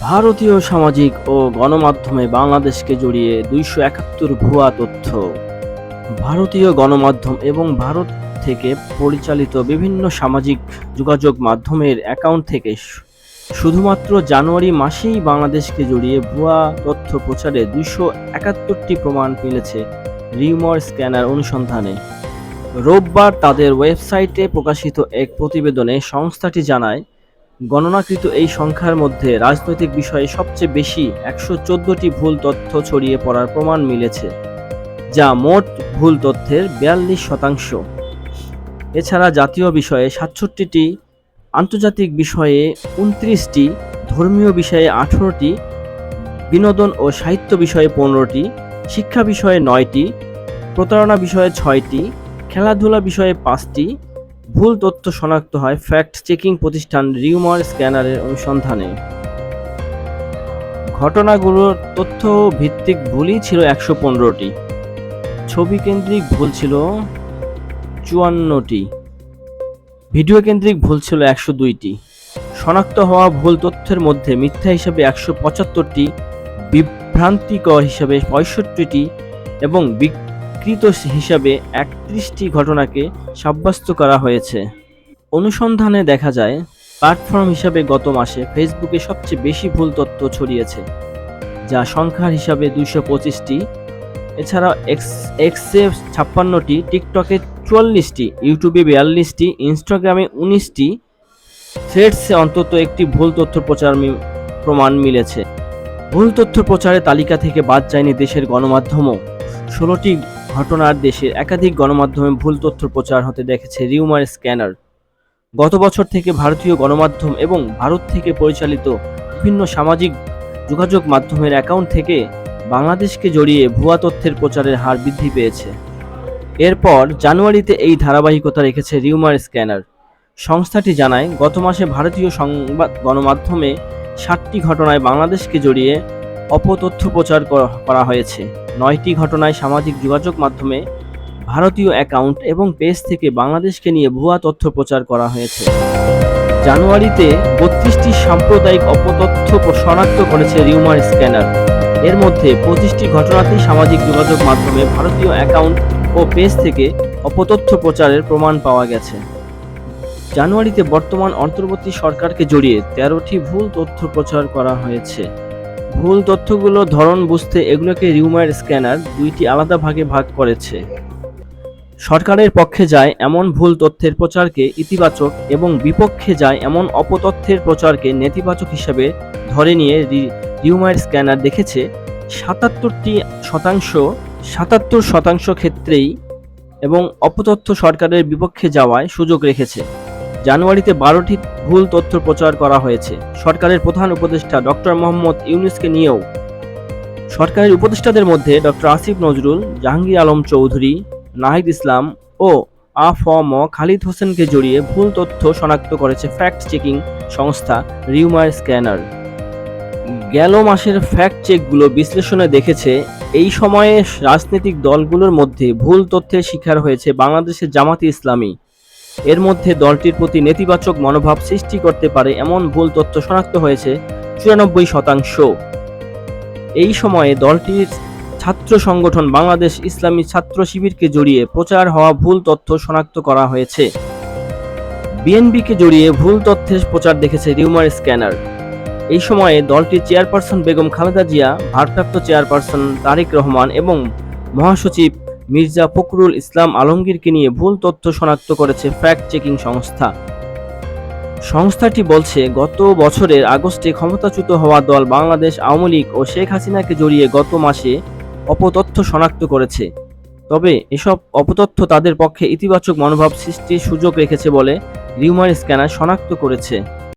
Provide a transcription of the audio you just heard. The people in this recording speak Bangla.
ভারতীয় সামাজিক ও গণমাধ্যমে বাংলাদেশকে জড়িয়ে দুইশো একাত্তর ভুয়া তথ্য। ভারতীয় গণমাধ্যম এবং ভারত থেকে পরিচালিত বিভিন্ন সামাজিক যোগাযোগ মাধ্যমের অ্যাকাউন্ট থেকে শুধুমাত্র জানুয়ারি মাসেই বাংলাদেশকে জড়িয়ে ভুয়া তথ্য প্রচারে দুইশো একাত্তরটি প্রমাণ মিলেছে রিউমার স্ক্যানার অনুসন্ধানে। রোববার তাদের ওয়েবসাইটে প্রকাশিত এক প্রতিবেদনে সংস্থাটি জানায় গণনাকৃত এই সংখ্যার মধ্যে রাজনৈতিক বিষয়ে সবচেয়ে বেশি একশো ভুল তথ্য ছড়িয়ে পড়ার প্রমাণ মিলেছে, যা মোট ভুল তথ্যের বিয়াল্লিশ শতাংশ। এছাড়া জাতীয় বিষয়ে সাতষট্টিটি, আন্তর্জাতিক বিষয়ে উনত্রিশটি, ধর্মীয় বিষয়ে আঠেরোটি, বিনোদন ও সাহিত্য বিষয়ে পনেরোটি, শিক্ষা বিষয়ে নয়টি, প্রতারণা বিষয়ে ছয়টি, খেলাধুলা বিষয়ে পাঁচটি ভুল তথ্য শনাক্ত হয় ফ্যাক্ট চেকিং প্রতিষ্ঠান রিউমার স্ক্যানারের অনুসন্ধানে। ঘটনাগুলোর তথ্য ভিত্তিক ভুলই ছিল একশো পনেরোটি। ছবি কেন্দ্রিক ভুল ছিল চুয়ান্নটি। ভিডিও কেন্দ্রিক ভুল ছিল একশো দুইটি। শনাক্ত হওয়া ভুল তথ্যের মধ্যে মিথ্যা হিসেবে একশো পঁচাত্তরটি, বিভ্রান্তিকর হিসাবে পঁয়ষট্টিটি এবং বিকৃত হিসাবে একত্রিশটি ঘটনাকে সাব্যস্ত করা হয়েছে। অনুসন্ধানে দেখা যায়, প্ল্যাটফর্ম হিসাবে গত মাসে ফেসবুকে সবচেয়ে বেশি ভুল তথ্য ছড়িয়েছে, যা সংখ্যার হিসাবে দুইশো পঁচিশটি, এছাড়াও এক্স, এক্সে ছাপ্পান্নটি, টিকটকে চুয়াল্লিশটি, ইউটিউবে বিয়াল্লিশটি, ইনস্টাগ্রামে উনিশটি, থ্রেডসে অন্তত একটি ভুল তথ্য প্রচার প্রমাণ মিলেছে। ভুল তথ্য প্রচারের তালিকা থেকে বাদ যায়নি দেশের গণমাধ্যমও। ষোলোটি ঘটনার দেশের একাধিক গণমাধ্যমে ভুল তথ্য প্রচার হতে দেখেছে রিউমার স্ক্যানার। গত বছর থেকে ভারতীয় গণমাধ্যম এবং ভারত থেকে পরিচালিত বিভিন্ন সামাজিক যোগাযোগ মাধ্যমের অ্যাকাউন্ট থেকে বাংলাদেশকে জড়িয়ে ভুয়া তথ্যের প্রচারের হার বৃদ্ধি পেয়েছে। এরপর জানুয়ারিতে এই ধারাবাহিকতা রেখেছে রিউমার স্ক্যানার। সংস্থাটি জানায়, গত মাসে ভারতীয় সংবাদ গণমাধ্যমে ষাটটি ঘটনায় বাংলাদেশকে জড়িয়ে অপতথ্য প্রচার করা- হয়েছে। নয়টি ঘটনায় সামাজিক যোগাযোগ মাধ্যমে ভারতীয় অ্যাকাউন্ট এবং পেজ থেকে বাংলাদেশকে নিয়ে ভুয়া তথ্য প্রচার করা হয়েছে। জানুয়ারিতে বত্রিশটি সাম্প্রদায়িক অপতথ্য শনাক্ত করেছে রিউমার স্ক্যানার। এর মধ্যে পঁচিশটি ঘটনাতেই সামাজিক যোগাযোগ মাধ্যমে ভারতীয় অ্যাকাউন্ট ও পেজ থেকে অপতথ্য প্রচারের প্রমাণ পাওয়া গেছে। জানুয়ারিতে বর্তমান অন্তর্বর্তী সরকারকে জড়িয়ে তেরোটি ভুল তথ্য প্রচার করা হয়েছে। ভুল তথ্যগুলো, ধরন বুঝতে এগুলোকে রিউমার স্ক্যানার দুইটি আলাদা ভাগে ভাগ করেছে। সরকারের পক্ষে যায় এমন ভুল তথ্যের প্রচারকে ইতিবাচক এবং বিপক্ষে যায় এমন অপতথ্যের প্রচারকে নেতিবাচক হিসাবে ধরে নিয়ে রিউমার স্ক্যানার দেখেছে। সাতাত্তরটি শতাংশ, সাতাত্তর শতাংশ ক্ষেত্রেই এবং অপতথ্য সরকারের বিপক্ষে যাওয়ায় সুযোগ রেখেছে। জানুয়ারিতে বারোটি ভুল তথ্য প্রচার করা হয়েছে। সরকারের প্রধান উপদেষ্টা ডক্টর মোহাম্মদ ইউনুসকে নিয়েও। সরকারের উপদেষ্টাদের মধ্যে ডক্টর আসিফ নজরুল, জাহাঙ্গীর আলম চৌধুরী, নাহিদ ইসলাম ও আ ফ ম খালিদ হোসেনকে জড়িয়ে ভুল তথ্য শনাক্ত করেছে ফ্যাক্ট চেকিং সংস্থা রিউমার স্ক্যানার। গেল মাসের ফ্যাক্ট চেকগুলো বিশ্লেষণে দেখেছে, এই সময়ে রাজনৈতিক দলগুলোর মধ্যে ভুল তথ্যের শিকার হয়েছে বাংলাদেশের জামাতি ইসলামী। এর মধ্যে দলটির প্রতি নেতিবাচক মনোভাব সৃষ্টি করতে পারে এমন ভুল তথ্য শনাক্ত হয়েছে চুরানব্বই শতাংশ। এই সময়ে দলটির ছাত্র সংগঠন বাংলাদেশ ইসলামী ছাত্র শিবিরকে জড়িয়ে প্রচার হওয়া ভুল তথ্য শনাক্ত করা হয়েছে। বিএনপিকে জড়িয়ে ভুল তথ্যের প্রচার দেখেছে রিউমার স্ক্যানার। এই সময়ে দলটির চেয়ারপারসন বেগম খালেদা জিয়া, ভারপ্রাপ্ত চেয়ারপারসন তারেক রহমান এবং মহাসচিব মির্জা ফখরুল ইসলাম আলমগীরকে নিয়ে ভুল তথ্য শনাক্ত করেছে ফ্যাক্ট চেকিং সংস্থা। সংস্থাটি বলছে, গত বছরের আগস্টে ক্ষমতাচ্যুত হওয়া দল বাংলাদেশ আওয়ামী লীগ ও শেখ হাসিনাকে জড়িয়ে গত মাসে অপতথ্য শনাক্ত করেছে। তবে এসব অপতথ্য তাদের পক্ষে ইতিবাচক মনোভাব সৃষ্টির সুযোগ রেখেছে বলে রিউমার স্ক্যানার শনাক্ত করেছে।